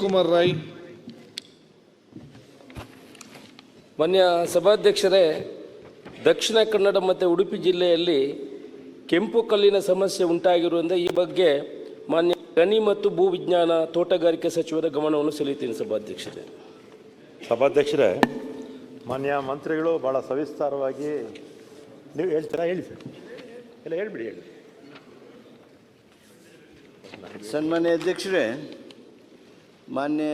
ಕುಮಾರ್ ರಾಯ್. ಮಾನ್ಯ ಸಭಾಧ್ಯಕ್ಷರೇ ದಕ್ಷಿಣ ಕನ್ನಡ ಮತ್ತು ಉಡುಪಿ ಜಿಲ್ಲೆಯಲ್ಲಿ ಕೆಂಪು ಕಲ್ಲಿನ ಸಮಸ್ಯೆ ಉಂಟಾಗಿರುವುದರಿಂದ ಈ ಬಗ್ಗೆ ಮಾನ್ಯ ಗಣಿ ಮತ್ತು ಭೂ ವಿಜ್ಞಾನ ತೋಟಗಾರಿಕೆ ಸಚಿವರ ಗಮನವನ್ನು ಸೆಳೆಯುತ್ತೇನೆ ಸಭಾಧ್ಯಕ್ಷರೇ. ಸಭಾಧ್ಯಕ್ಷರೇ ಮಾನ್ಯ ಮಂತ್ರಿಗಳು ಭಾಳ ಸವಿಸ್ತಾರವಾಗಿ ನೀವು ಹೇಳ್ತೀರಾ? ಹೇಳಿ ಸರ್. ಎಲ್ಲ ಹೇಳ್ಬಿಡಿ ಹೇಳಿ. ಸನ್ಮಾನ್ಯ ಅಧ್ಯಕ್ಷರೇ ಮಾನ್ಯ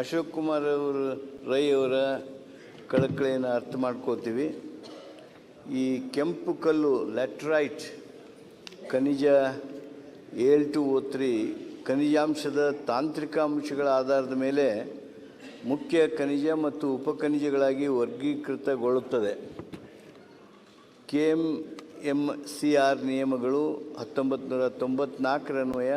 ಅಶೋಕ್ ಕುಮಾರ್ ಅವರು, ರೈ ಅವರ ಕಳಕಳಿಯನ್ನು ಅರ್ಥ ಮಾಡ್ಕೋತೀವಿ. ಈ ಕೆಂಪು ಕಲ್ಲು, ಲ್ಯಾಟ್ರೈಟ್, ಖನಿಜ ಏಳ್ ಟು ಓ ತ್ರೀ ಖನಿಜಾಂಶದ ತಾಂತ್ರಿಕ ಅಂಶಗಳ ಆಧಾರದ ಮೇಲೆ ಮುಖ್ಯ ಖನಿಜ ಮತ್ತು ಉಪಖನಿಜಗಳಾಗಿ ವರ್ಗೀಕೃತಗೊಳ್ಳುತ್ತದೆ. K M M C R ನಿಯಮಗಳು ಹತ್ತೊಂಬತ್ತು ನೂರ ತೊಂಬತ್ನಾಲ್ಕರನ್ವಯ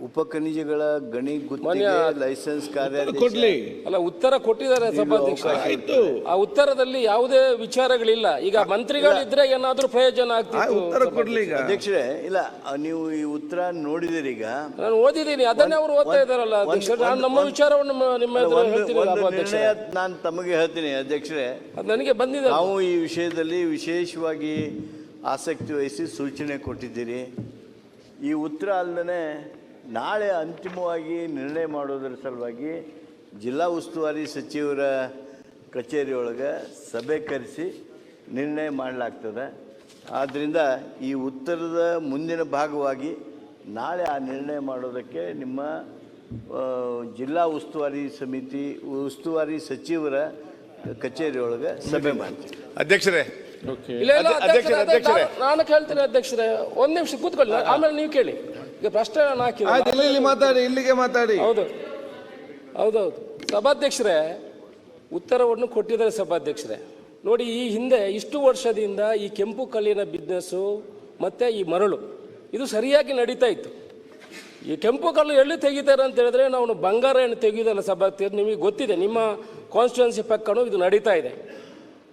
ಉಪಖನಿಜಗಳ ಗಣಿ ಗುತ್ತಿಗೆ ಲೈಸೆನ್ಸ್ ಕಾರ್ಯ ಕೊಡ್ಲಿ. ಅಲ್ಲ ಉತ್ತರ ಕೊಟ್ಟಿದ್ದಾರೆ ಸಭಾಧ್ಯಕ್ಷ. ಆಯ್ತು. ಆ ಉತ್ತರದಲ್ಲಿ ಯಾವುದೇ ವಿಚಾರಗಳಿಲ್ಲ. ಈಗ ಮಂತ್ರಿಗಳಿದ್ರೆ ಏನಾದ್ರೂ ಪ್ರಯೋಜನ ಆಗ್ತಿತ್ತು ಉತ್ತರ ಕೊಡ್ಲಿ ಈಗ. ಅಧ್ಯಕ್ಷರೇ ಇಲ್ಲ ನೀವು ಈ ಉತ್ತರ ನೋಡಿದಿರಿ ಈಗ. ನಾನು ಓದಿದ್ದೀನಿ ಅದನ್ನೇ ಅವರು ಓದ್ತಾ ಇದಾರಲ್ಲ ನಾನು ನಮ್ಮ ವಿಚಾರವನ್ನು ನಿಮ್ಮ- ನಿಮ್ಮ ಎದುರು ಒಂದು ಹೇಳ್ತೀನಿ ಒಂದು ಸಭಾಧ್ಯಕ್ಷರೇ ನಿರ್ಣಯ ನಾನು ತಮಗೆ ಹೇಳ್ತೀನಿ ಅಧ್ಯಕ್ಷರೇ. ಅದು ನನಗೆ ಬಂದಿದೆ ನಾವು ಈ ವಿಷಯದಲ್ಲಿ ವಿಶೇಷವಾಗಿ ಆಸಕ್ತಿ ವಹಿಸಿ ಸೂಚನೆ ಕೊಟ್ಟಿದ್ದೀರಿ. ಈ ಉತ್ತರ ಅಲ್ಲದೆ ನಾಳೆ ಅಂತಿಮವಾಗಿ ನಿರ್ಣಯ ಮಾಡೋದ್ರ ಸಲುವಾಗಿ ಜಿಲ್ಲಾ ಉಸ್ತುವಾರಿ ಸಚಿವರ ಕಚೇರಿಯೊಳಗೆ ಸಭೆ ಕರೆಸಿ ನಿರ್ಣಯ ಮಾಡಲಾಗ್ತದೆ. ಆದ್ದರಿಂದ ಈ ಉತ್ತರದ ಮುಂದಿನ ಭಾಗವಾಗಿ ನಾಳೆ ಆ ನಿರ್ಣಯ ಮಾಡೋದಕ್ಕೆ ನಿಮ್ಮ ಜಿಲ್ಲಾ ಉಸ್ತುವಾರಿ ಸಮಿತಿ ಉಸ್ತುವಾರಿ ಸಚಿವರ ಕಚೇರಿಯೊಳಗೆ ಸಭೆ ಮಾಡ್ತೀವಿ. ಅಧ್ಯಕ್ಷರೇ ಅಧ್ಯಕ್ಷರೇ, ಅಧ್ಯಕ್ಷರೇ, ನಾನು- ನಾನು ಕೇಳ್ತೀನಿ ಅಧ್ಯಕ್ಷರೇ. ಒಂದ್ ನಿಮಿಷ ಕೂತ್ಕೊಳ್ಳಿ ಆಮೇಲೆ ನೀವು ಕೇಳಿ. ಈಗ ಪ್ರಶ್ನೆ ನಾನು ಹಾಕಿದೆ ಇಲ್ಲಿ ಇಲ್ಲಿ ಮಾತಾಡಿ ಇಲ್ಲಿಗೆ ಮಾತಾಡಿ. ಹೌದು. ಹೌದೌದು. ಸಭಾಧ್ಯಕ್ಷರೇ ಉತ್ತರವನ್ನು ಕೊಟ್ಟಿದ್ದಾರೆ ಸಭಾಧ್ಯಕ್ಷರೇ. ನೋಡಿ ಈ ಹಿಂದೆ ಇಷ್ಟು ವರ್ಷದಿಂದ ಈ ಕೆಂಪು ಕಲ್ಲಿನ ಬಿಸ್ನೆಸ್ಸು ಮತ್ತು ಈ ಮರಳು ಇದು ಸರಿಯಾಗಿ ನಡೀತಾ ಇತ್ತು. ಈ ಕೆಂಪು ಕಲ್ಲು ಎಲ್ಲಿ ತೆಗಿತಾರೆ ಅಂತ ಹೇಳಿದ್ರೆ ನಾವು ಬಂಗಾರ ಏನು ತೆಗೆಯೋದಲ್ಲ ಸಭಾಧ್ಯಕ್ಷರು ನಿಮಗೆ ಗೊತ್ತಿದೆ ನಿಮ್ಮ ಕಾನ್ಸ್ಟಿಟ್ಯೂನ್ಸಿ ಪಕ್ಕನೂ ಇದು ನಡೀತಾ ಇದೆ.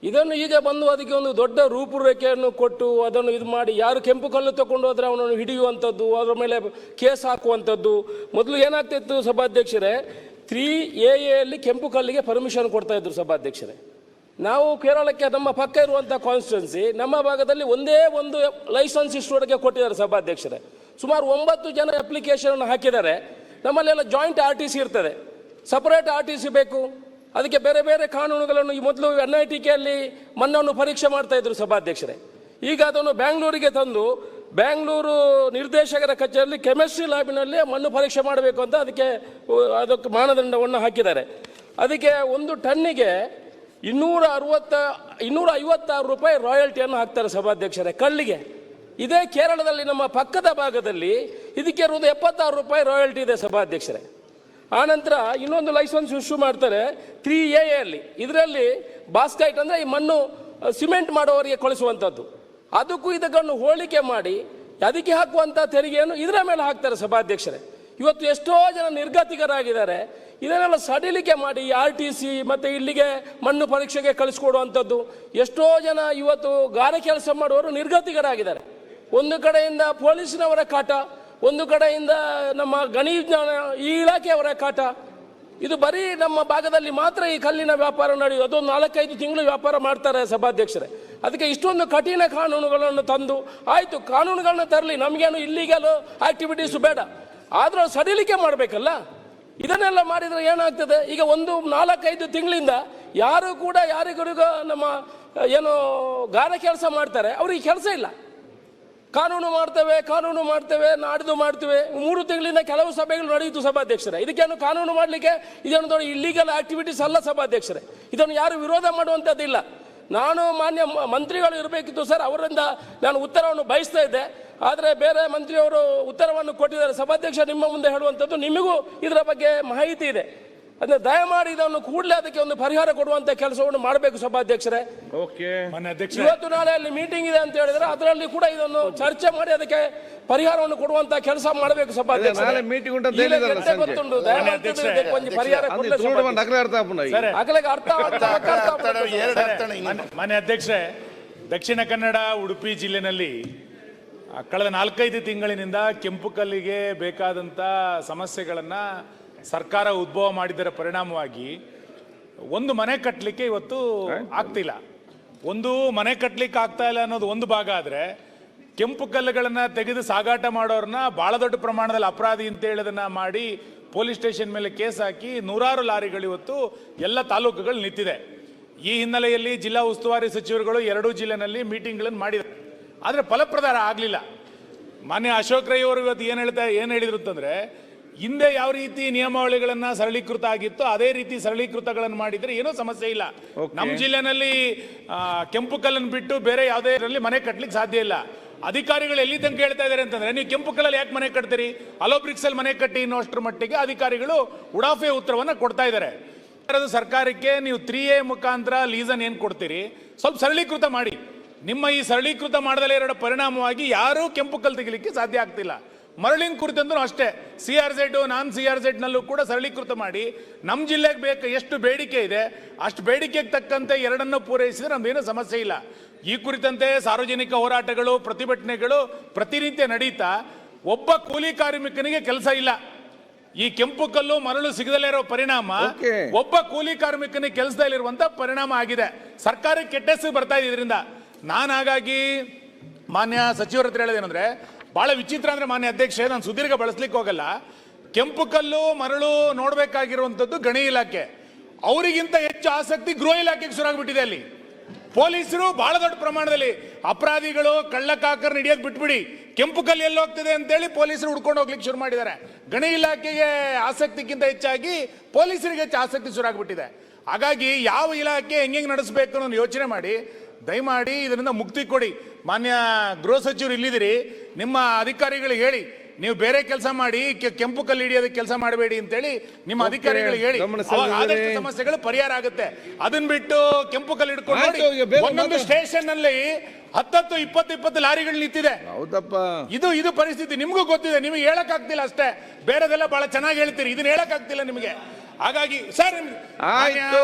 ಇದನ್ನು ಈಗ ಬಂದು ಅದಕ್ಕೆ ಒಂದು ದೊಡ್ಡ ರೂಪುರೇಖೆಯನ್ನು ಕೊಟ್ಟು ಅದನ್ನು ಇದು ಮಾಡಿ ಯಾರು ಕೆಂಪು ಕಲ್ಲು ತಗೊಂಡು ಹೋದರೆ ಅವನನ್ನು ಹಿಡಿಯುವಂಥದ್ದು, ಅದರ ಮೇಲೆ ಕೇಸ್ ಹಾಕುವಂಥದ್ದು. ಮೊದಲು ಏನಾಗ್ತಿತ್ತು ಸಭಾಧ್ಯಕ್ಷರೇ, ತ್ರೀ ಎ ಎಲ್ಲಿ ಕೆಂಪು ಕಲ್ಲಿಗೆ ಪರ್ಮಿಷನ್ ಕೊಡ್ತಾ ಇದ್ರು ಸಭಾಧ್ಯಕ್ಷರೇ. ನಾವು ಕೇರಳಕ್ಕೆ ನಮ್ಮ ಪಕ್ಕ ಇರುವಂಥ ಕಾನ್ಸ್ಟಿಟ್ಯೂನ್ಸಿ ನಮ್ಮ ಭಾಗದಲ್ಲಿ ಒಂದೇ ಒಂದು ಲೈಸೆನ್ಸ್ ಇಷ್ಟುವರೆಗೆ ಕೊಟ್ಟಿದ್ದಾರೆ ಸಭಾಧ್ಯಕ್ಷರೇ. ಸುಮಾರು ಒಂಬತ್ತು ಜನ ಅಪ್ಲಿಕೇಶನ್ ಹಾಕಿದ್ದಾರೆ. ನಮ್ಮಲ್ಲೆಲ್ಲ ಜಾಯಿಂಟ್ ಆರ್ ಟಿ ಸಿ ಇರ್ತದೆ. ಸಪರೇಟ್ ಆರ್ ಟಿ ಸಿ ಬೇಕು. ಅದಕ್ಕೆ ಬೇರೆ ಬೇರೆ ಕಾನೂನುಗಳನ್ನು ಈ ಮೊದಲು ಎನ್ ಐ ಟಿ ಕೆಯಲ್ಲಿ ಮಣ್ಣನ್ನು ಪರೀಕ್ಷೆ ಮಾಡ್ತಾ ಇದ್ರು ಸಭಾಧ್ಯಕ್ಷರೇ. ಈಗ ಅದನ್ನು ಬ್ಯಾಂಗ್ಳೂರಿಗೆ ತಂದು ಬ್ಯಾಂಗ್ಳೂರು ನಿರ್ದೇಶಕರ ಕಚೇರಿಯಲ್ಲಿ ಕೆಮಿಸ್ಟ್ರಿ ಲ್ಯಾಬಿನಲ್ಲಿ ಮಣ್ಣು ಪರೀಕ್ಷೆ ಮಾಡಬೇಕು ಅಂತ ಅದಕ್ಕೆ ಅದಕ್ಕೆ ಮಾನದಂಡವನ್ನು ಹಾಕಿದ್ದಾರೆ. ಅದಕ್ಕೆ ಒಂದು ಟನ್ನಿಗೆ ಇನ್ನೂರ ಅರವತ್ತ, ಇನ್ನೂರ ಐವತ್ತಾರು ರೂಪಾಯಿ ರಾಯಲ್ಟಿಯನ್ನು ಹಾಕ್ತಾರೆ ಸಭಾಧ್ಯಕ್ಷರೇ, ಕಲ್ಲಿಗೆ. ಇದೇ ಕೇರಳದಲ್ಲಿ ನಮ್ಮ ಪಕ್ಕದ ಭಾಗದಲ್ಲಿ ಇದಕ್ಕೆ ಇರುವುದು ಎಪ್ಪತ್ತಾರು ರೂಪಾಯಿ ರಾಯಲ್ಟಿ ಇದೆ ಸಭಾಧ್ಯಕ್ಷರೇ. ಆನಂತರ ಇನ್ನೊಂದು ಲೈಸೆನ್ಸ್ ಇಶ್ಯೂ ಮಾಡ್ತಾರೆ ತ್ರೀ ಎ ಅಲ್ಲಿ. ಇದರಲ್ಲಿ ಬಾಸ್ಕೈಟ್ ಅಂದರೆ ಈ ಮಣ್ಣು ಸಿಮೆಂಟ್ ಮಾಡೋವರಿಗೆ ಕಳಿಸುವಂಥದ್ದು. ಅದಕ್ಕೂ ಇದಕ್ಕನ್ನು ಹೋಲಿಕೆ ಮಾಡಿ, ಅದಕ್ಕೆ ಹಾಕುವಂಥ ತೆರಿಗೆಯನ್ನು ಇದರ ಮೇಲೆ ಹಾಕ್ತಾರೆ ಸಭಾಧ್ಯಕ್ಷರೇ. ಇವತ್ತು ಎಷ್ಟೋ ಜನ ನಿರ್ಗತಿಕರಾಗಿದ್ದಾರೆ. ಇದನ್ನೆಲ್ಲ ಸಡಿಲಿಕೆ ಮಾಡಿ ಆರ್ ಟಿ ಸಿ ಮತ್ತು ಇಲ್ಲಿಗೆ ಮಣ್ಣು ಪರೀಕ್ಷೆಗೆ ಕಳಿಸ್ಕೊಡುವಂಥದ್ದು. ಎಷ್ಟೋ ಜನ ಇವತ್ತು ಗಾರೆ ಕೆಲಸ ಮಾಡುವವರು ನಿರ್ಗತಿಕರಾಗಿದ್ದಾರೆ. ಒಂದು ಕಡೆಯಿಂದ ಪೊಲೀಸಿನವರ ಕಾಟ ಒಂದು ಕಡೆಯಿಂದ ನಮ್ಮ ಗಣಿ ವಿಜ್ಞಾನ ಈ ಇಲಾಖೆಯವರ ಕಾಟ. ಇದು ಬರೀ ನಮ್ಮ ಭಾಗದಲ್ಲಿ ಮಾತ್ರ ಈ ಕಲ್ಲಿನ ವ್ಯಾಪಾರ ನಡೆಯುವುದು ಅದೊಂದು ನಾಲ್ಕೈದು ತಿಂಗಳು ವ್ಯಾಪಾರ ಮಾಡ್ತಾರೆ ಸಭಾಧ್ಯಕ್ಷರೇ. ಅದಕ್ಕೆ ಇಷ್ಟೊಂದು ಕಠಿಣ ಕಾನೂನುಗಳನ್ನು ತಂದು, ಆಯಿತು ಕಾನೂನುಗಳನ್ನ ತರಲಿ, ನಮಗೇನು ಇಲ್ಲಿಗಲು ಆಕ್ಟಿವಿಟೀಸು ಬೇಡ. ಆದರೂ ಸಡಿಲಿಕೆ ಮಾಡಬೇಕಲ್ಲ? ಇದನ್ನೆಲ್ಲ ಮಾಡಿದರೆ ಏನಾಗ್ತದೆ? ಈಗ ಒಂದು ನಾಲ್ಕೈದು ತಿಂಗಳಿಂದ ಯಾರು ಕೂಡ ಯಾರಿಗೂ ನಮ್ಮ, ಏನು, ಗಾರ ಕೆಲಸ ಮಾಡ್ತಾರೆ, ಅವ್ರಿಗೆ ಕೆಲಸ ಇಲ್ಲ. ಕಾನೂನು ಮಾಡ್ತೇವೆ ಕಾನೂನು ಮಾಡ್ತೇವೆ, ನಾಡಿದ್ದು ಮಾಡ್ತೇವೆ. ಮೂರು ತಿಂಗಳಿಂದ ಕೆಲವು ಸಭೆಗಳು ನಡೆಯಿತು ಸಭಾಧ್ಯಕ್ಷರೇ. ಇದಕ್ಕೇನು ಕಾನೂನು ಮಾಡಲಿಕ್ಕೆ? ಇದನ್ನು ದೊಡ್ಡ ಇಲ್ಲಿಗಲ್ ಆಕ್ಟಿವಿಟೀಸ್ ಅಲ್ಲ ಸಭಾಧ್ಯಕ್ಷರೇ. ಇದನ್ನು ಯಾರು ವಿರೋಧ ಮಾಡುವಂಥದ್ದಿಲ್ಲ. ನಾನು ಮಾನ್ಯ ಮಂತ್ರಿಗಳು ಇರಬೇಕಿತ್ತು ಸರ್, ಅವರಿಂದ ನಾನು ಉತ್ತರವನ್ನು ಬಯಸ್ತಾ ಇದ್ದೆ. ಆದರೆ ಬೇರೆ ಮಂತ್ರಿಯವರು ಉತ್ತರವನ್ನು ಕೊಟ್ಟಿದ್ದಾರೆ. ಸಭಾಧ್ಯಕ್ಷ ನಿಮ್ಮ ಮುಂದೆ ಹೇಳುವಂಥದ್ದು ನಿಮಗೂ ಇದರ ಬಗ್ಗೆ ಮಾಹಿತಿ ಇದೆ. ಅಂದರೆ ದಯಮಾಡಿ ಇದನ್ನು ಕೂಡಲೇ ಅದಕ್ಕೆ ಒಂದು ಪರಿಹಾರ ಕೊಡುವಂತ ಕೆಲಸವನ್ನು ಮಾಡಬೇಕು ಸಭಾಧ್ಯಕ್ಷರೇ. ಓಕೆ. ಮಾನ್ಯ ಅಧ್ಯಕ್ಷ ಇವತ್ತು ನಾಳೆ ಅಲ್ಲಿ ಮೀಟಿಂಗ್ ಇದೆ ಅಂತ ಹೇಳಿದ್ರೆ ಅದರಲ್ಲಿ ಕೂಡ ಇದನ್ನು ಚರ್ಚೆ ಮಾಡಿ ಅದಕ್ಕೆ ಪರಿಹಾರವನ್ನು ಕೊಡುವಂತ ಕೆಲಸ ಮಾಡಬೇಕು ಸಭಾಧ್ಯಕ್ಷರೇ. ಗೊತ್ತುಂಟು. ದಯಮಾಡಿ ಪರಿಹಾರ ಅರ್ಥ ಮಾನ್ಯ ಅಧ್ಯಕ್ಷರೇ ದಕ್ಷಿಣ ಕನ್ನಡ ಉಡುಪಿ ಜಿಲ್ಲೆನಲ್ಲಿ ಆ, ಕಳೆದ ನಾಲ್ಕೈದು ತಿಂಗಳಿನಿಂದ ಕೆಂಪು ಕಲ್ಲಿಗೆ ಬೇಕಾದಂಥ ಸಮಸ್ಯೆಗಳನ್ನು ಸರ್ಕಾರ ಉದ್ಭವ ಮಾಡಿದರ ಪರಿಣಾಮವಾಗಿ ಒಂದು ಮನೆ ಕಟ್ಟಲಿಕ್ಕೆ ಇವತ್ತು ಆಗ್ತಿಲ್ಲ. ಒಂದು ಮನೆ ಕಟ್ಟಲಿಕ್ಕೆ ಆಗ್ತಾ ಇಲ್ಲ ಅನ್ನೋದು ಒಂದು ಭಾಗ ಆದರೆ ಕೆಂಪು ಕಲ್ಲುಗಳನ್ನು ತೆಗೆದು ಸಾಗಾಟ ಮಾಡೋರನ್ನ ಭಾಳ ದೊಡ್ಡ ಪ್ರಮಾಣದಲ್ಲಿ ಅಪರಾಧಿ ಅಂತ ಹೇಳೋದನ್ನ ಮಾಡಿ ಪೊಲೀಸ್ ಸ್ಟೇಷನ್ ಮೇಲೆ ಕೇಸ್ ಹಾಕಿ ನೂರಾರು ಲಾರಿಗಳು ಇವತ್ತು ಎಲ್ಲ ತಾಲೂಕುಗಳು ನಿಂತಿದೆ. ಈ ಹಿನ್ನೆಲೆಯಲ್ಲಿ ಜಿಲ್ಲಾ ಉಸ್ತುವಾರಿ ಸಚಿವರುಗಳು ಎರಡೂ ಜಿಲ್ಲೆನಲ್ಲಿ ಮೀಟಿಂಗ್ಗಳನ್ನು ಮಾಡಿದ್ದಾರೆ. ಆದರೆ ಫಲಪ್ರದಾರ ಆಗಲಿಲ್ಲ. ಮಾನ್ಯ ಅಶೋಕ್ ರೈ ಅವರು ಇವತ್ತು ಏನು ಹೇಳ್ತಾ ಏನು ಹೇಳಿದ್ರು ಅಂತಂದ್ರೆ ಹಿಂದೆ ಯಾವ ರೀತಿ ನಿಯಮಾವಳಿಗಳನ್ನ ಸರಳೀಕೃತ ಆಗಿತ್ತು ಅದೇ ರೀತಿ ಸರಳೀಕೃತಗಳನ್ನು ಮಾಡಿದ್ರೆ ಏನೂ ಸಮಸ್ಯೆ ಇಲ್ಲ. ನಮ್ಮ ಜಿಲ್ಲೆನಲ್ಲಿ ಕೆಂಪು ಕಲ್ಲನ್ನು ಬಿಟ್ಟು ಬೇರೆ ಯಾವುದೇ ಇದರಲ್ಲಿ ಮನೆ ಕಟ್ಟಲಿಕ್ಕೆ ಸಾಧ್ಯ ಇಲ್ಲ. ಅಧಿಕಾರಿಗಳು ಎಲ್ಲಿ ತನಕ ಹೇಳ್ತಾ ಇದ್ದಾರೆ ಅಂತಂದ್ರೆ ನೀವು ಕೆಂಪು ಕಲ್ಲಲ್ಲಿ ಯಾಕೆ ಮನೆ ಕಟ್ತೀರಿ? ಅಲೋಬ್ರಿಕ್ಸಲ್ಲಿ ಮನೆ ಕಟ್ಟಿ ಅನ್ನೋಷ್ಟರ ಮಟ್ಟಿಗೆ ಅಧಿಕಾರಿಗಳು ಉಡಾಫೆ ಉತ್ತರವನ್ನು ಕೊಡ್ತಾ ಇದ್ದಾರೆ. ಸರ್ಕಾರಕ್ಕೆ ನೀವು ತ್ರೀ ಎ ಮುಖಾಂತರ ಲೀಸನ್ ಏನು ಕೊಡ್ತೀರಿ? ಸ್ವಲ್ಪ ಸರಳೀಕೃತ ಮಾಡಿ. ನಿಮ್ಮ ಈ ಸರಳೀಕೃತ ಮಾಡದಲ್ಲೇ ಎರಡು ಪರಿಣಾಮವಾಗಿ ಯಾರೂ ಕೆಂಪು ಕಲ್ಲು ತೆಗಿಲಿಕ್ಕೆ ಸಾಧ್ಯ ಆಗ್ತಿಲ್ಲ. ಮರಳಿನ ಕುರಿತಂದ್ರೂ ಅಷ್ಟೇ. C R Z non C R ನಲ್ಲೂ ಕೂಡ ಸರಳೀಕೃತ ಮಾಡಿ ನಮ್ಮ ಜಿಲ್ಲೆಗೆ ಬೇಕು ಎಷ್ಟು ಬೇಡಿಕೆ ಇದೆ ಅಷ್ಟು ಬೇಡಿಕೆಗೆ ತಕ್ಕಂತೆ ಎರಡನ್ನು ಪೂರೈಸಿದ್ರೆ ನಮ್ದೇನು ಸಮಸ್ಯೆ ಇಲ್ಲ. ಈ ಕುರಿತಂತೆ ಸಾರ್ವಜನಿಕ ಹೋರಾಟಗಳು ಪ್ರತಿಭಟನೆಗಳು ಪ್ರತಿನಿತ್ಯ ನಡೀತಾ ಒಬ್ಬ ಕೂಲಿ ಕಾರ್ಮಿಕನಿಗೆ ಕೆಲಸ ಇಲ್ಲ. ಈ ಕೆಂಪು ಕಲ್ಲು ಮರಳು ಸಿಗದಲ್ಲೇ ಇರೋ ಪರಿಣಾಮ ಒಬ್ಬ ಕೂಲಿ ಕಾರ್ಮಿಕನಿಗೆ ಕೆಲಸದಲ್ಲಿರುವಂತ ಪರಿಣಾಮ ಆಗಿದೆ. ಸರ್ಕಾರಕ್ಕೆ ಕೆಟ್ಟ ಹೆಸರು ಬರ್ತಾ ಇದೆ ಇದರಿಂದ. ನಾನು ಹಾಗಾಗಿ ಮಾನ್ಯ ಸಚಿವರ ಹತ್ರ ಹೇಳೋದೇನಂದ್ರೆ ಬಹಳ ವಿಚಿತ್ರ ಅಂದ್ರೆ ಮಾನ್ಯ ಅಧ್ಯಕ್ಷ ನಾನು ಸುದೀರ್ಘ ಬಳಸ್ಲಿಕ್ಕೆ ಹೋಗಲ್ಲ. ಕೆಂಪು ಕಲ್ಲು, ಮರಳು ನೋಡಬೇಕಾಗಿರುವಂಥದ್ದು ಗಣಿ ಇಲಾಖೆ. ಅವರಿಗಿಂತ ಹೆಚ್ಚು ಆಸಕ್ತಿ ಗೃಹ ಇಲಾಖೆಗೆ ಶುರುವಾಗ್ಬಿಟ್ಟಿದೆ ಅಲ್ಲಿ. ಪೊಲೀಸರು ಬಹಳ ದೊಡ್ಡ ಪ್ರಮಾಣದಲ್ಲಿ ಅಪರಾಧಿಗಳು ಕಳ್ಳಕಾಕರ್ ಹಿಡಿಯೋದು ಬಿಟ್ಬಿಡಿ, ಕೆಂಪು ಕಲ್ಲು ಎಲ್ಲಿ ಹೋಗ್ತಿದೆ ಅಂತೇಳಿ ಪೊಲೀಸರು ಹುಡ್ಕೊಂಡು ಹೋಗ್ಲಿಕ್ಕೆ ಶುರು ಮಾಡಿದ್ದಾರೆ. ಗಣಿ ಇಲಾಖೆಗೆ ಆಸಕ್ತಿಗಿಂತ ಹೆಚ್ಚಾಗಿ ಪೊಲೀಸರಿಗೆ ಹೆಚ್ಚು ಆಸಕ್ತಿ ಶುರು ಆಗ್ಬಿಟ್ಟಿದೆ ಹಾಗಾಗಿ ಯಾವ ಇಲಾಖೆ ಹೆಂಗೆ ನಡೆಸಬೇಕು ಅನ್ನೋ ಯೋಚನೆ ಮಾಡಿ, ದಯಮಾಡಿ ಇದರಿಂದ ಮುಕ್ತಿ ಕೊಡಿ. ಮಾನ್ಯ ಗೃಹ ಸಚಿವರು ಇಲ್ಲಿದ್ದೀರಿ ನಿಮ್ಮ ಅಧಿಕಾರಿಗಳಿಗೆ ಹೇಳಿ ನೀವು ಬೇರೆ ಕೆಲಸ ಮಾಡಿ ಕೆಂಪು ಕಲ್ಲು ಹಿಡಿಯೋದಕ್ಕೆ ಕೆಲಸ ಮಾಡಬೇಡಿ ಅಂತೇಳಿ ನಿಮ್ಮ ಅಧಿಕಾರಿಗಳಿಗೆ ಹೇಳಿ. ಅವಾಗ ಆದಷ್ಟು ಸಮಸ್ಯೆಗಳು ಪರಿಹಾರ ಆಗುತ್ತೆ. ಅದನ್ನ ಬಿಟ್ಟು ಕೆಂಪು ಕಲ್ಲು ಹಿಡ್ಕೊಂಡು ಒಂದೊಂದು. ಸ್ಟೇಷನ್ನಲ್ಲಿ ಹತ್ತತ್ತು ಇಪ್ಪತ್ತು ಇಪ್ಪತ್ತು ಲಾರಿಗಳು ನಿಂತಿದೆ. ಹೌದಪ್ಪ. ಇದು ಇದು ಪರಿಸ್ಥಿತಿ ನಿಮಗೂ ಗೊತ್ತಿದೆ ನಿಮಗೆ ಹೇಳಕ್ ಆಗ್ತಿಲ್ಲ ಅಷ್ಟೇ. ಬೇರೆದೆಲ್ಲ ಬಹಳ ಚೆನ್ನಾಗಿ ಹೇಳ್ತೀರಿ ಇದನ್ನ ಹೇಳಕ್ ಆಗ್ತಿಲ್ಲ ನಿಮಗೆ. ಹಾಗಾಗಿ ಸರ್ ಆಯ್ತು.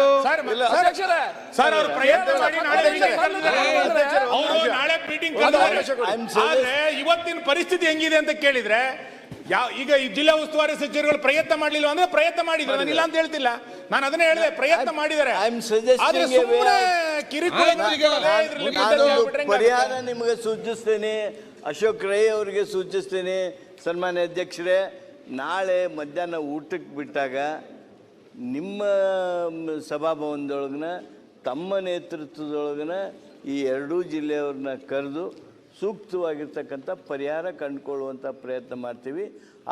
ಸರ್. ಅವ್ರು ಪ್ರಯತ್ನ ಮಾಡಿ ನಾಳೆ ಅವರು ನಾಳೆ ಮೀಟಿಂಗ್. ಆದ್ರೆ ಇವತ್ತಿನ ಪರಿಸ್ಥಿತಿ ಹೆಂಗಿದೆ ಅಂತ ಕೇಳಿದ್ರೆ ಯಾವ ಈಗ ಈ ಜಿಲ್ಲಾ ಉಸ್ತುವಾರಿ ಸಚಿವರುಗಳು ಪ್ರಯತ್ನ ಮಾಡ್ಲಿಲ್ಲ ಅಂದ್ರೆ ಪ್ರಯತ್ನ ಮಾಡಿದ್ರು. ನಾನು ಇಲ್ಲ ಅಂತ ಹೇಳ್ತಿಲ್ಲ. ನಾನು ಅದನ್ನೇ ಹೇಳಿದೆ ಪ್ರಯತ್ನ ಮಾಡಿದ್ದಾರೆ. ಆದ್ರೆ ಸುಮ್ಮನೆ? ಪರಿಹಾರ ನಿಮಗೆ ಸೂಚಿಸ್ತೇನೆ. ಅಶೋಕ್ ರೈ ಅವರಿಗೆ ಸೂಚಿಸ್ತೇನೆ. ಸನ್ಮಾನ್ಯ ಅಧ್ಯಕ್ಷರೇ ನಾಳೆ ಮಧ್ಯಾಹ್ನ ಊಟಕ್ಕೆ ಬಿಟ್ಟಾಗ ನಿಮ್ಮ ಸಭಾಭವನದೊಳಗನ ತಮ್ಮ ನೇತೃತ್ವದೊಳಗನ ಈ ಎರಡೂ ಜಿಲ್ಲೆಯವ್ರನ್ನ ಕರೆದು ಸೂಕ್ತವಾಗಿರ್ತಕ್ಕಂಥ ಪರಿಹಾರ ಕಂಡುಕೊಳ್ಳುವಂಥ ಪ್ರಯತ್ನ ಮಾಡ್ತೀವಿ.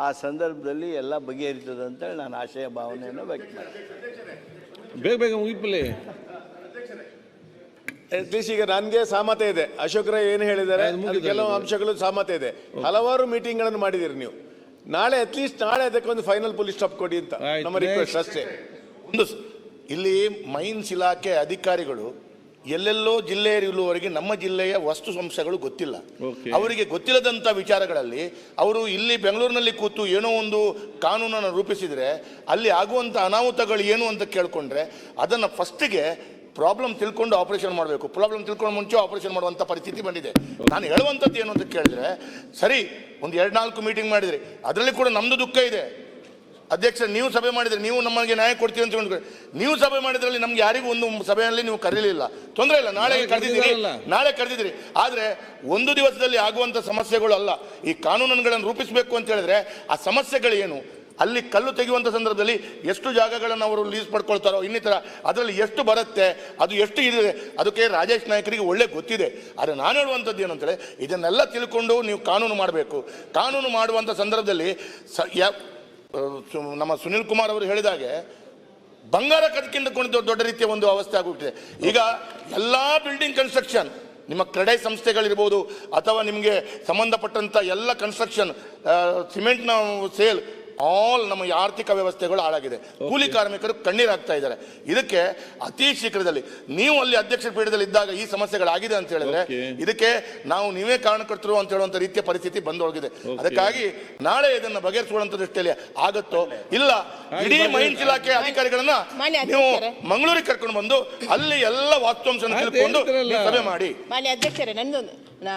ಆ ಸಂದರ್ಭದಲ್ಲಿ ಎಲ್ಲ ಬಗೆಹರಿತದೆ ಅಂತೇಳಿ ನಾನು ಆಶಯ ಭಾವನೆಯನ್ನು ವ್ಯಕ್ತ ಮಾಡ್ತೀನಿ. ಬೇಗ ಬೇಗ ಮುಗಿಪಲ್ಲಿ ಅಟ್ಲೀಸ್ಟ್ ಈಗ ನನಗೆ ಸಾಮತ ಇದೆ. ಅಶೋಕರ ಏನು ಹೇಳಿದ್ದಾರೆ? ಕೆಲವು ಅಂಶಗಳು ಸಾಮತೆ ಇದೆ. ಹಲವಾರು ಮೀಟಿಂಗ್ಗಳನ್ನು ಮಾಡಿದಿರಿ ನೀವು. ನಾಳೆ ಅಟ್ಲೀಸ್ಟ್ ನಾಳೆ ಅದಕ್ಕೆ ಒಂದು ಫೈನಲ್ ಪೊಲೀಸ್ ಸ್ಟಾಪ್ ಕೊಡಿ ಅಂತ. ಆಯ್ತು, ನಮ್ಮ ರಿಕ್ವೆಸ್ಟ್ ಅಷ್ಟೇ. ಒಂದು ಸ- ಇಲ್ಲಿ ಮೈನ್ಸ್ ಇಲಾಖೆ ಅಧಿಕಾರಿಗಳು ಎಲ್ಲೆಲ್ಲೋ ಜಿಲ್ಲೆ ಇರುವವರೆಗೆ ನಮ್ಮ ಜಿಲ್ಲೆಯ ವಸ್ತು ಸಂಸ್ಥೆಗಳು ಗೊತ್ತಿಲ್ಲ. Okay. ಅವರಿಗೆ ಗೊತ್ತಿಲ್ಲದಂಥ ವಿಚಾರಗಳಲ್ಲಿ ಅವರು ಇಲ್ಲಿ ಬೆಂಗಳೂರಿನಲ್ಲಿ ಕೂತು ಏನೋ ಒಂದು ಕಾನೂನನ್ನು ರೂಪಿಸಿದರೆ ಅಲ್ಲಿ ಆಗುವಂಥ ಅನಾಹುತಗಳು ಏನು ಅಂತ ಕೇಳಿಕೊಂಡ್ರೆ ಅದನ್ನು ಫಸ್ಟಿಗೆ ಪ್ರಾಬ್ಲಮ್ ತಿಳ್ಕೊಂಡು ಆಪರೇಷನ್ ಮಾಡಬೇಕು. ಪ್ರಾಬ್ಲಮ್ ತಿಳ್ಕೊಂಡು ಮುಂಚೆ ಆಪರೇಷನ್ ಮಾಡುವಂಥ ಪರಿಸ್ಥಿತಿ ಬಂದಿದೆ. ನಾನು ಹೇಳುವಂಥದ್ದು ಏನು ಅಂತ ಕೇಳಿದ್ರೆ ಸರಿ ಒಂದು ಎರಡು ನಾಲ್ಕು ಮೀಟಿಂಗ್ ಮಾಡಿದ್ರಿ. ಅದರಲ್ಲಿ ಕೂಡ ನಮ್ಮದು ದುಃಖ ಇದೆ. ಅಧ್ಯಕ್ಷ ನೀವು ಸಭೆ ಮಾಡಿದರೆ ನೀವು ನಮಗೆ ನ್ಯಾಯ ಕೊಡ್ತೀವಿ ಅಂತ ಹೇಳಿ ನೀವು ಸಭೆ ಮಾಡಿದ್ರಲ್ಲಿ ನಮ್ಗೆ ಯಾರಿಗೂ ಒಂದು ಸಭೆಯಲ್ಲಿ ನೀವು ಕರೀಲಿಲ್ಲ. ತೊಂದರೆ ಇಲ್ಲ ನಾಳೆ ಕರೆದಿದ್ದೀರಿ. ನಾಳೆ ಕರೆದಿದ್ದೀರಿ. ಆದರೆ ಒಂದು ದಿವಸದಲ್ಲಿ ಆಗುವಂಥ ಸಮಸ್ಯೆಗಳು ಅಲ್ಲ ಈ ಕಾನೂನುಗಳನ್ನು ರೂಪಿಸಬೇಕು ಅಂತ ಹೇಳಿದ್ರೆ ಆ ಸಮಸ್ಯೆಗಳು ಏನು ಅಲ್ಲಿ ಕಲ್ಲು ತೆಗೆಯುವಂಥ ಸಂದರ್ಭದಲ್ಲಿ ಎಷ್ಟು ಜಾಗಗಳನ್ನು ಅವರು ಲೀಸ್ ಪಡ್ಕೊಳ್ತಾರೋ ಇನ್ನಿತರ, ಅದರಲ್ಲಿ ಎಷ್ಟು ಬರುತ್ತೆ, ಅದು ಎಷ್ಟು ಇದೆ ಅದಕ್ಕೆ ರಾಜೇಶ್ ನಾಯಕರಿಗೆ ಒಳ್ಳೆ ಗೊತ್ತಿದೆ. ಆದರೆ ನಾನು ಹೇಳುವಂಥದ್ದು ಏನಂತೇಳಿ ಇದನ್ನೆಲ್ಲ ತಿಳ್ಕೊಂಡು ನೀವು ಕಾನೂನು ಮಾಡಬೇಕು. ಕಾನೂನು ಮಾಡುವಂಥ ಸಂದರ್ಭದಲ್ಲಿ ಸ ನಮ್ಮ ಸುನಿಲ್ ಕುಮಾರ್ ಅವರು ಹೇಳಿದಾಗೆ ಬಂಗಾರ ಕದ್ಕಿಂತ ಕೊಂಡು ದೊಡ್ಡ ರೀತಿಯ ಒಂದು ಅವಸ್ಥೆ ಆಗೋಗ್ಬಿಟ್ಟಿದೆ. ಈಗ ಎಲ್ಲ ಬಿಲ್ಡಿಂಗ್ ಕನ್ಸ್ಟ್ರಕ್ಷನ್ ನಿಮ್ಮ ಕ್ರೆಡೈ ಸಂಸ್ಥೆಗಳಿರ್ಬೋದು, ಅಥವಾ ನಿಮಗೆ ಸಂಬಂಧಪಟ್ಟಂಥ ಎಲ್ಲ ಕನ್ಸ್ಟ್ರಕ್ಷನ್ ಸಿಮೆಂಟ್ನ ಸೇಲ್ ಆಲ್ ನಮ್ಮ ಆರ್ಥಿಕ ವ್ಯವಸ್ಥೆಗಳು ಹಾಳಾಗಿದೆ. ಕೂಲಿ ಕಾರ್ಮಿಕರು ಕಣ್ಣೀರಾಗ್ತಾ ಇದ್ದಾರೆ. ಇದಕ್ಕೆ ಅತಿ ಶೀಘ್ರದಲ್ಲಿ ನೀವು ಅಲ್ಲಿ ಅಧ್ಯಕ್ಷ ಪೀಠದಲ್ಲಿ ಇದ್ದಾಗ ಈ ಸಮಸ್ಯೆಗಳಾಗಿದೆ ಅಂತ ಹೇಳಿದ್ರೆ ಇದಕ್ಕೆ ನಾವು ನೀವೇ ಕಾರಣಕರ್ತರು ಅಂತ ಹೇಳುವಂತ ರೀತಿಯ ಪರಿಸ್ಥಿತಿ ಬಂದೊಳಗಿದೆ. ಅದಕ್ಕಾಗಿ ನಾಳೆ ಇದನ್ನು ಬಗೆಹರಿಸುವಂತ ದೃಷ್ಟಿಯಲ್ಲಿ ಆಗತ್ತೋ ಇಲ್ಲ ಇಡೀ ಮೈನ್ಸ್ ಇಲಾಖೆ ಅಧಿಕಾರಿಗಳನ್ನ ಮಾನ್ಯ ನೀವು. ಮಂಗಳೂರಿಗೆ ಕರ್ಕೊಂಡು ಬಂದು ಅಲ್ಲಿ ಎಲ್ಲ ವಾಸ್ತುವಂಶ ತಿಳ್ಕೊಂಡು. ಸಭೆ ಮಾಡಿ. ಮಾನ್ಯ ಅಧ್ಯಕ್ಷರೇ ನಂದೊಂದು ನಾ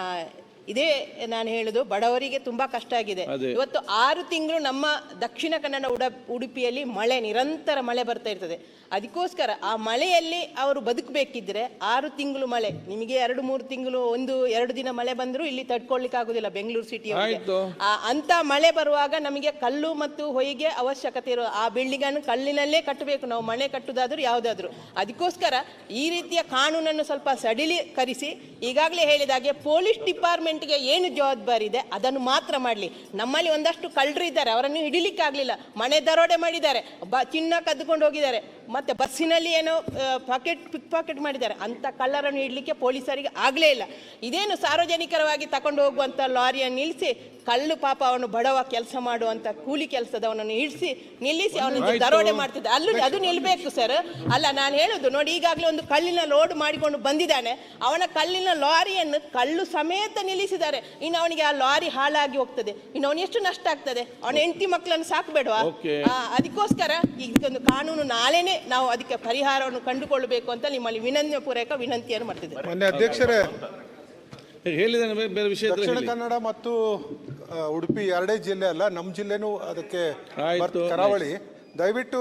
ಇದೇ ನಾನು ಹೇಳುದು ಬಡವರಿಗೆ ತುಂಬಾ ಕಷ್ಟ ಆಗಿದೆ. ಇವತ್ತು ಆರು ತಿಂಗಳು ನಮ್ಮ ದಕ್ಷಿಣ ಕನ್ನಡ ಉಡ ಉಡುಪಿಯಲ್ಲಿ ಮಳೆ ನಿರಂತರ ಮಳೆ ಬರ್ತಾ ಇರ್ತದೆ. ಅದಕ್ಕೋಸ್ಕರ ಆ ಮಳೆಯಲ್ಲಿ ಅವರು ಬದುಕಬೇಕಿದ್ರೆ ಆರು ತಿಂಗಳು ಮಳೆ ನಿಮಗೆ ಎರಡು ಮೂರು ತಿಂಗಳು ಒಂದು ಎರಡು ದಿನ ಮಳೆ ಬಂದರೂ ಇಲ್ಲಿ ತಡ್ಕೊಳ್ಲಿಕ್ಕೆ ಆಗುದಿಲ್ಲ ಬೆಂಗಳೂರು ಸಿಟಿ. ಅಂತ ಮಳೆ ಬರುವಾಗ ನಮಗೆ ಕಲ್ಲು ಮತ್ತು ಹೊಯ್ಗೆ ಅವಶ್ಯಕತೆ ಇರುವ ಆ ಬಿಲ್ಡಿಂಗ್ ಅನ್ನು ಕಲ್ಲಿನಲ್ಲೇ ಕಟ್ಟಬೇಕು. ನಾವು ಮಳೆ ಕಟ್ಟುದಾದ್ರೂ ಯಾವುದಾದ್ರೂ. ಅದಕ್ಕೋಸ್ಕರ ಈ ರೀತಿಯ ಕಾನೂನನ್ನು ಸ್ವಲ್ಪ ಸಡಿಲೀಕರಿಸಿ ಈಗಾಗಲೇ ಹೇಳಿದ ಹಾಗೆ ಪೊಲೀಸ್ ಡಿಪಾರ್ಟ್ಮೆಂಟ್ಗೆ ಏನು ಜವಾಬ್ದಾರಿ ಇದೆ, ಅದನ್ನು ಮಾತ್ರ ಮಾಡಲಿ. ನಮ್ಮಲ್ಲಿ ಒಂದಷ್ಟು ಕಳ್ಳರು ಇದ್ದಾರೆ, ಅವರನ್ನು ಹಿಡಿಲಿಕ್ಕೆ ಆಗಲಿಲ್ಲ ಮನೆ ದರೋಡೆ ಮಾಡಿದ್ದಾರೆ ಬ ಚಿನ್ನ ಕದ್ದುಕೊಂಡು ಹೋಗಿದ್ದಾರೆ. ಮತ್ತೆ ಬಸ್ಸಿನಲ್ಲಿ ಏನೋ ಪಾಕೆಟ್ ಪಿಕ್ ಪಾಕೆಟ್ ಮಾಡಿದ್ದಾರೆ. ಅಂತ ಕಳ್ಳರನ್ನು ಇಡ್ಲಿಕ್ಕೆ ಪೊಲೀಸರಿಗೆ ಆಗಲೇ ಇಲ್ಲ. ಇದೇನು ಸಾರ್ವಜನಿಕರವಾಗಿ ತಕೊಂಡು ಹೋಗುವಂಥ ಲಾರಿಯನ್ನು ನಿಲ್ಲಿಸಿ ಕಳ್ಳು ಪಾಪ ಅವನು ಬಡವ ಕೆಲಸ ಮಾಡುವಂತ ಕೂಲಿ ಕೆಲಸದವನನ್ನು ಇಳಿಸಿ ನಿಲ್ಲಿಸಿ ಅವನನ್ನು ದರೋಡೆ ಮಾಡ್ತಿದ್ದ. ಅಲ್ಲೂ ಅದು ನಿಲ್ಬೇಕು ಸರ್ ಅಲ್ಲ ನಾನು ಹೇಳುದು ನೋಡಿ ಈಗಾಗಲೇ ಒಂದು ಕಳ್ಳಿನ ಲೋಡ್ ಮಾಡಿಕೊಂಡು ಬಂದಿದ್ದಾನೆ. ಅವನ ಕಳ್ಳಿನ ಲಾರಿಯನ್ನು ಕಳ್ಳು ಸಮೇತ ನಿಲ್ಲಿಸಿದ್ದಾರೆ. ಇನ್ನು ಅವನಿಗೆ ಆ ಲಾರಿ ಹಾಳಾಗಿ ಹೋಗ್ತದೆ. ಇನ್ನು ಅವನು ಎಷ್ಟು ನಷ್ಟ ಆಗ್ತದೆ? ಅವನ ಹೆಂಡತಿ ಮಕ್ಕಳನ್ನು ಸಾಕಬೇಡವಾ? ಅದಕ್ಕೋಸ್ಕರ ಅದಕ್ಕೋಸ್ಕರ ಇದಕ್ಕೊಂದು ಕಾನೂನು ನಾಳೆನೆ ನಾವು ಅದಕ್ಕೆ ಪರಿಹಾರವನ್ನು ಕಂಡುಕೊಳ್ಳಬೇಕು ಅಂತ ನಿಮ್ಮಲ್ಲಿ ವಿನಂತಿ ಪೂರಕ ವಿನಂತಿಯನ್ನು ಮಾಡ್ತಿದ್ದೇವೆ ಮಾನ್ಯ ಅಧ್ಯಕ್ಷರೇ ಹೇಳಿದ ಬೇರೆ- ವಿಷಯ ದಕ್ಷಿಣ ಕನ್ನಡ ಮತ್ತು ಉಡುಪಿ ಎರಡೇ ಜಿಲ್ಲೆ ಅಲ್ಲ ನಮ್ಮ ಜಿಲ್ಲೆನೂ ಅದಕ್ಕೆ ಕರಾವಳಿ. ದಯವಿಟ್ಟು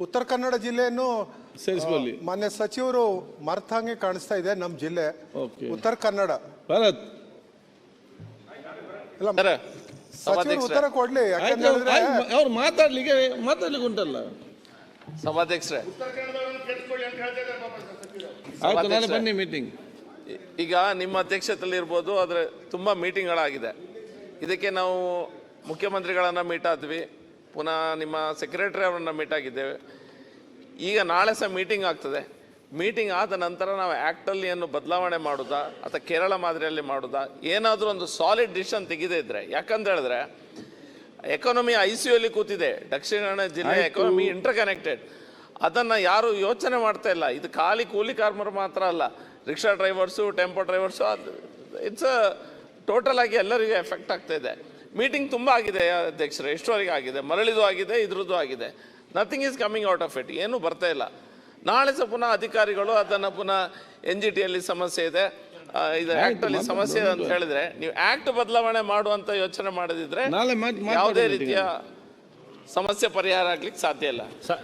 ಉತ್ತರ ಕನ್ನಡ ಜಿಲ್ಲೆಯನ್ನು ಸೇರಿಸಿಕೊಳ್ಳಿ. ಮಾನ್ಯ ಸಚಿವರು ಮರ್ತಂಗೆ ಕಾಣಿಸ್ತಾ ಇದೆ ನಮ್ಮ ಜಿಲ್ಲೆ. ಉತ್ತರ ಕನ್ನಡ. ಭರತ್. ಇಲ್ಲ ಸಚಿವರು ಉತ್ತರ ಕೊಡ್ಲಿ ಯಾಕಂದ್ರೆ ಅವ್ರು ಮಾತಾಡ್ಲಿಕ್ಕೆ ಮಾತಾಡ್ಲಿಕ್ಕೆ ಉಂಟಲ್ಲ. ಸಭಾಧ್ಯಕ್ಷರೇ. ಆಯ್ತು ನಾಳೆ ಬನ್ನಿ ಮೀಟಿಂಗ್ ಈಗ ನಿಮ್ಮ ಅಧ್ಯಕ್ಷತೆಯಲ್ಲಿ ಇರ್ಬೋದು ಆದರೆ ತುಂಬ ಮೀಟಿಂಗ್ಗಳಾಗಿದೆ ಇದಕ್ಕೆ ನಾವು ಮುಖ್ಯಮಂತ್ರಿಗಳನ್ನು ಮೀಟ್ ಆದ್ವಿ ಪುನಃ ನಿಮ್ಮ ಸೆಕ್ರೆಟರಿ ಅವರನ್ನ ಮೀಟ್ ಆಗಿದ್ದೇವೆ. ಈಗ ನಾಳೆ ಸಹ ಮೀಟಿಂಗ್ ಆಗ್ತದೆ. ಮೀಟಿಂಗ್ ಆದ ನಂತರ ನಾವು ಆ್ಯಕ್ಟಲ್ಲಿ ಏನು ಬದಲಾವಣೆ ಮಾಡೋದಾ ಅಥವಾ ಕೇರಳ ಮಾದರಿಯಲ್ಲಿ ಮಾಡೋದಾ ಏನಾದರೂ ಒಂದು ಸಾಲಿಡ್ ಡಿಸಿಷನ್ ತೆಗೆದೇ ಇದ್ರೆ ಯಾಕಂತ ಹೇಳಿದ್ರೆ ಎಕಾನಮಿ ಐ ಸಿ ಅಲ್ಲಿ ಕೂತಿದೆ. ದಕ್ಷಿಣ ಕನ್ನಡ ಜಿಲ್ಲೆ ಎಕಾನಮಿ ಇಂಟರ್ ಕನೆಕ್ಟೆಡ್ ಅದನ್ನ ಯಾರು ಯೋಚನೆ ಮಾಡ್ತಾ ಇಲ್ಲ. ಇದು ಖಾಲಿ ಕೂಲಿ ಕಾರ್ಮಿಕರು ಮಾತ್ರ ಅಲ್ಲ. ರಿಕ್ಷಾ ಡ್ರೈವರ್ಸು ಟೆಂಪೋ ಡ್ರೈವರ್ಸು ಅದು ಇಟ್ಸ್ ಟೋಟಲ್ ಆಗಿ ಎಲ್ಲರಿಗೂ ಎಫೆಕ್ಟ್ ಆಗ್ತಾ ಇದೆ. ಮೀಟಿಂಗ್ ತುಂಬ ಆಗಿದೆ ಅಧ್ಯಕ್ಷರೇ. ಎಷ್ಟುವರೆಗೆ ಆಗಿದೆ. ಮರಳಿದು ಆಗಿದೆ ಇದ್ರದ್ದು ಆಗಿದೆ. Nothing is coming out of it ಏನೂ ಬರ್ತಾ ಇಲ್ಲ. ನಾಳೆ ಸಹ ಪುನಃ ಅಧಿಕಾರಿಗಳು ಅದನ್ನು ಪುನಃ ಎನ್ ಜಿ ಟಿಯಲ್ಲಿ ಸಮಸ್ಯೆ ಇದೆ. ಇದು ಆಕ್ಟ್ ಅಲ್ಲಿ ಸಮಸ್ಯೆ ಇದೆ ಅಂತ ಹೇಳಿದ್ರೆ ನೀವು ಆಕ್ಟ್ ಬದಲಾವಣೆ ಮಾಡುವಂತ ಯೋಚನೆ ಮಾಡದಿದ್ರೆ ಯಾವುದೇ ರೀತಿಯ ಸಮಸ್ಯೆ ಪರಿಹಾರ ಆಗ್ಲಿಕ್ಕೆ ಸಾಧ್ಯ ಇಲ್ಲ.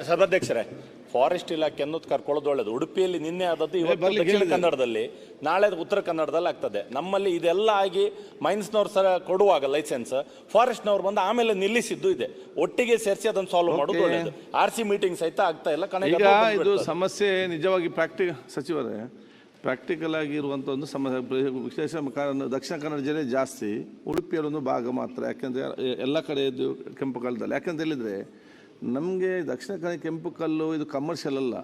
ಸಭಾಧ್ಯಕ್ಷರೇ ಫಾರೆಸ್ಟ್ ಇಲಾಖೆ ಅನ್ನೋದು ಕರ್ಕೊಳ್ಳೋದು ಒಳ್ಳೇದು. ಉಡುಪಿಯಲ್ಲಿ ನಿನ್ನೆ ಆದದ್ದು ಇವತ್ತು ದಕ್ಷಿಣ ಕನ್ನಡದಲ್ಲಿ ನಾಳೆ ಉತ್ತರ ಕನ್ನಡದಲ್ಲಿ ಆಗ್ತದೆ. ನಮ್ಮಲ್ಲಿ ಇದೆಲ್ಲ ಆಗಿ ಮೈನ್ಸ್ನವ್ರು ಸರ ಕೊಡುವಾಗ ಲೈಸೆನ್ಸ್ ಫಾರೆಸ್ಟ್ನವ್ರು ಬಂದು ಆಮೇಲೆ ನಿಲ್ಲಿಸಿದ್ದು ಇದೆ. ಒಟ್ಟಿಗೆ ಸೇರಿಸಿ ಅದನ್ನು ಸಾಲ್ವ್ ಮಾಡೋದು. ಒಳ್ಳೇದು. ಆರ್ ಸಿ ಮೀಟಿಂಗ್ ಸಹಿತ ಆಗ್ತಾ ಇಲ್ಲ ಕಣೆ ಈಗ ಇದು ಸಮಸ್ಯೆ ನಿಜವಾಗಿ ಪ್ರಾಕ್ಟಿ ಸಚಿವರೇ ಪ್ರಾಕ್ಟಿಕಲ್ ಆಗಿ ಇರುವಂಥ ಒಂದು ಸಮಸ್ಯೆ ವಿಶೇಷ ದಕ್ಷಿಣ ಕನ್ನಡ ಜಿಲ್ಲೆ ಜಾಸ್ತಿ ಉಡುಪಿಯಲ್ಲೊಂದು ಭಾಗ ಮಾತ್ರ ಯಾಕೆಂದರೆ ಎಲ್ಲ ಕಡೆ ಇದು ಕೆಂಪು ಕಲ್ಲದಲ್ಲಿ ಯಾಕಂತ ಹೇಳಿದರೆ ನಮಗೆ ದಕ್ಷಿಣ ಕನ್ನಡ ಕೆಂಪು ಕಲ್ಲು ಇದು ಕಮರ್ಷಿಯಲ್ ಅಲ್ಲ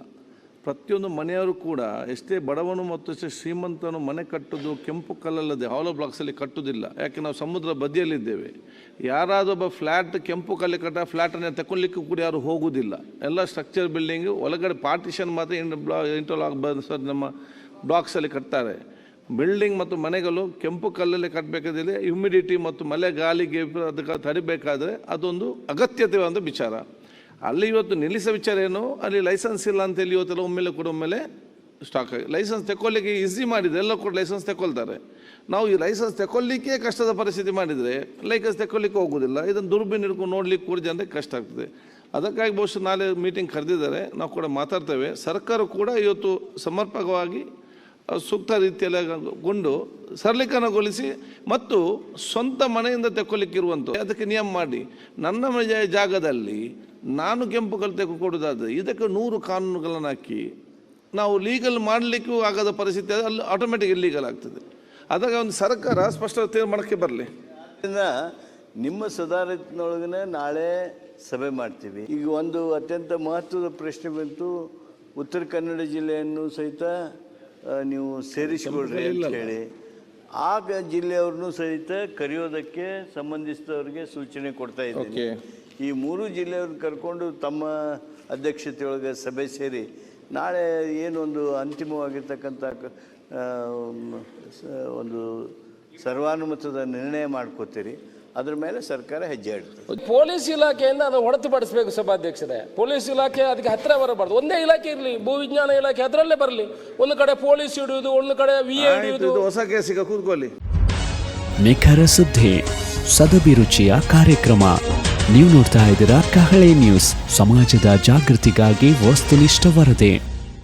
ಪ್ರತಿಯೊಂದು ಮನೆಯವರು ಕೂಡ ಎಷ್ಟೇ ಬಡವನು ಮತ್ತು ಎಷ್ಟೇ ಶ್ರೀಮಂತನು ಮನೆ ಕಟ್ಟೋದು ಕೆಂಪು ಕಲ್ಲಲ್ಲದೆ ಹಾಲೋ ಬ್ಲಾಕ್ಸಲ್ಲಿ ಕಟ್ಟುವುದಿಲ್ಲ ಯಾಕೆ ನಾವು ಸಮುದ್ರ ಬದಿಯಲ್ಲಿದ್ದೇವೆ ಯಾರಾದೊಬ್ಬ ಫ್ಲ್ಯಾಟ್ ಕೆಂಪು ಕಲ್ಲಿ ಕಟ್ಟ ಫ್ಲ್ಯಾಟನ್ನು ತಗೊಳ್ಲಿಕ್ಕೂ ಕೂಡ ಯಾರು ಹೋಗುವುದಿಲ್ಲ ಎಲ್ಲ ಸ್ಟ್ರಕ್ಚರ್ ಬಿಲ್ಡಿಂಗು ಒಳಗಡೆ ಪಾರ್ಟಿಷನ್ ಮಾತ್ರ ಇಂಟರ್ ಬ್ಲಾ ಇಂಟರ್ಲಾಕ್ ಸರ್ ನಮ್ಮ ಬ್ಲಾಕ್ಸಲ್ಲಿ ಕಟ್ತಾರೆ. ಬಿಲ್ಡಿಂಗ್ ಮತ್ತು ಮನೆಗಳು ಕೆಂಪು ಕಲ್ಲಲ್ಲಿ ಕಟ್ಟಬೇಕಾದ್ರೆ ಹ್ಯುಮಿಡಿಟಿ ಮತ್ತು ಮಳೆ ಗಾಳಿಗೆ ಅದಕ್ಕೆ ತಡಿಬೇಕಾದ್ರೆ ಅದೊಂದು ಅಗತ್ಯತೆ ಒಂದು ವಿಚಾರ. ಅಲ್ಲಿ ಇವತ್ತು ನಿಲ್ಲಿಸೋ ವಿಚಾರ ಏನು? ಅಲ್ಲಿ ಲೈಸೆನ್ಸ್ ಇಲ್ಲ ಅಂತೇಳಿ ಇವತ್ತೆಲ್ಲ ಒಮ್ಮೆಲೆ ಕೂಡ ಒಮ್ಮೆಲೆ ಸ್ಟಾಕ್ ಆಗಿ ಲೈಸೆನ್ಸ್ ತಗೊಳ್ಳಿಕ್ಕೆ ಈಸಿ ಮಾಡಿದ್ರೆ ಎಲ್ಲ ಕೂಡ ಲೈಸೆನ್ಸ್ ತಗೊಳ್ತಾರೆ ನಾವು ಈ ಲೈಸೆನ್ಸ್ ತಗೊಳ್ಳಿಕ್ಕೆ ಕಷ್ಟದ ಪರಿಸ್ಥಿತಿ ಮಾಡಿದರೆ ಲೈಸೆನ್ಸ್ ತಗೊಳ್ಳಿಕ್ಕೆ ಹೋಗೋದಿಲ್ಲ. ಇದನ್ನು ದುರ್ಬೀನ್ ಹಿಡ್ಕೊಂಡು ನೋಡ್ಲಿಕ್ಕೆ ಕೂಡ ಜನರಿಗೆ ಕಷ್ಟ ಆಗ್ತದೆ. ಅದಕ್ಕಾಗಿ ಬಹುಶಃ ನಾಳೆ ಮೀಟಿಂಗ್ ಕರೆದಿದ್ದಾರೆ. ನಾವು ಕೂಡ ಮಾತಾಡ್ತೇವೆ. ಸರ್ಕಾರ ಕೂಡ ಇವತ್ತು ಸಮರ್ಪಕವಾಗಿ ಸೂಕ್ತ ರೀತಿಯಲ್ಲಿ ಗುಂಡು ಸರಳೀಕರಣಗೊಳಿಸಿ ಮತ್ತು ಸ್ವಂತ ಮನೆಯಿಂದ ತೆಕ್ಕೊಳ್ಳಿಕ್ಕಿರುವಂಥ ಅದಕ್ಕೆ ನಿಯಮ ಮಾಡಿ, ನನ್ನ ಮನೆಯ ಜಾಗದಲ್ಲಿ ನಾನು ಕೆಂಪು ಕಲ್ಲು ತೆಗೆದುಕೊಡೋದಾದರೆ ಇದಕ್ಕೆ ನೂರು ಕಾನೂನುಗಳನ್ನು ಹಾಕಿ, ನಾವು ಲೀಗಲ್ ಮಾಡಲಿಕ್ಕೂ ಆಗದ ಪರಿಸ್ಥಿತಿ ಅಲ್ಲಿ ಆಟೋಮೆಟಿಕ್ ಇಲ್ಲೀಗಲ್ ಆಗ್ತದೆ. ಅದಕ್ಕೆ ಒಂದು ಸರ್ಕಾರ ಸ್ಪಷ್ಟ ತೀರ್ಮಾನಕ್ಕೆ ಬರಲಿ. ಇದನ್ನ ನಿಮ್ಮ ಸುಧಾರಿತನೊಳಗನೆ ನಾಳೆ ಸಭೆ ಮಾಡ್ತೀವಿ. ಈಗ ಒಂದು ಅತ್ಯಂತ ಮಹತ್ವದ ಪ್ರಶ್ನೆ ಬಂತು. ಉತ್ತರ ಕನ್ನಡ ಜಿಲ್ಲೆಯನ್ನು ಸಹಿತ ನೀವು ಸೇರಿಸಿಕೊಳ್ಳ್ರಿ ಅಂತ ಹೇಳಿ. ಆಗ ಜಿಲ್ಲೆಯವ್ರನ್ನೂ ಸಹಿತ ಕರೆಯೋದಕ್ಕೆ ಸಂಬಂಧಿಸಿದವ್ರಿಗೆ ಸೂಚನೆ ಕೊಡ್ತಾ ಇದ್ದೀನಿ. ಈ ಮೂರು ಜಿಲ್ಲೆಯವ್ರನ್ನ ಕರ್ಕೊಂಡು ತಮ್ಮ ಅಧ್ಯಕ್ಷತೆಯೊಳಗೆ ಸಭೆ ಸೇರಿ ನಾಳೆ ಏನೊಂದು ಅಂತಿಮವಾಗಿರ್ತಕ್ಕಂಥ ಆ, ಒಂದು ಸರ್ವಾನುಮತದ ನಿರ್ಣಯ ಮಾಡ್ಕೋತೀರಿ. ಅದ್ರ ಮೇಲೆ ಸರ್ಕಾರ ಹೆಜ್ಜೆ ಇಡ್ತದೆ ಪೊಲೀಸ್ ಇಲಾಖೆಯಿಂದ ಅದನ್ನು ಹೊರತುಪಡಿಸಬೇಕು ಸಭಾಧ್ಯಕ್ಷರೇ. ಪೊಲೀಸ್ ಇಲಾಖೆ ಅದಕ್ಕೆ ಹತ್ತಿರ ಬರಬಾರ್ದು. ಒಂದೇ ಇಲಾಖೆ ಇರಲಿ ಭೂವಿಜ್ಞಾನ ಇಲಾಖೆ ಅದರಲ್ಲೇ ಬರಲಿ. ಒಂದು ಕಡೆ ಪೊಲೀಸ್ ಹಿಡಿಯುವುದು ಒಂದು ಕಡೆ ವಿ ಎ ಹಿಡಿಯುವುದು. ಹೊಸ ಕೇಸಿಗೆ ಕೂತ್ಕೊಳ್ಳಿ. ನಿಖರ ಸುದ್ದಿ ಸದಭಿರುಚಿಯ ಕಾರ್ಯಕ್ರಮ. ನೀವು ನೋಡ್ತಾ ಇದ್ದೀರಾ ಕಹಳೆ ನ್ಯೂಸ್. ಸಮಾಜದ ಜಾಗೃತಿಗಾಗಿ ವಸ್ತುನಿಷ್ಠ ವರದಿ.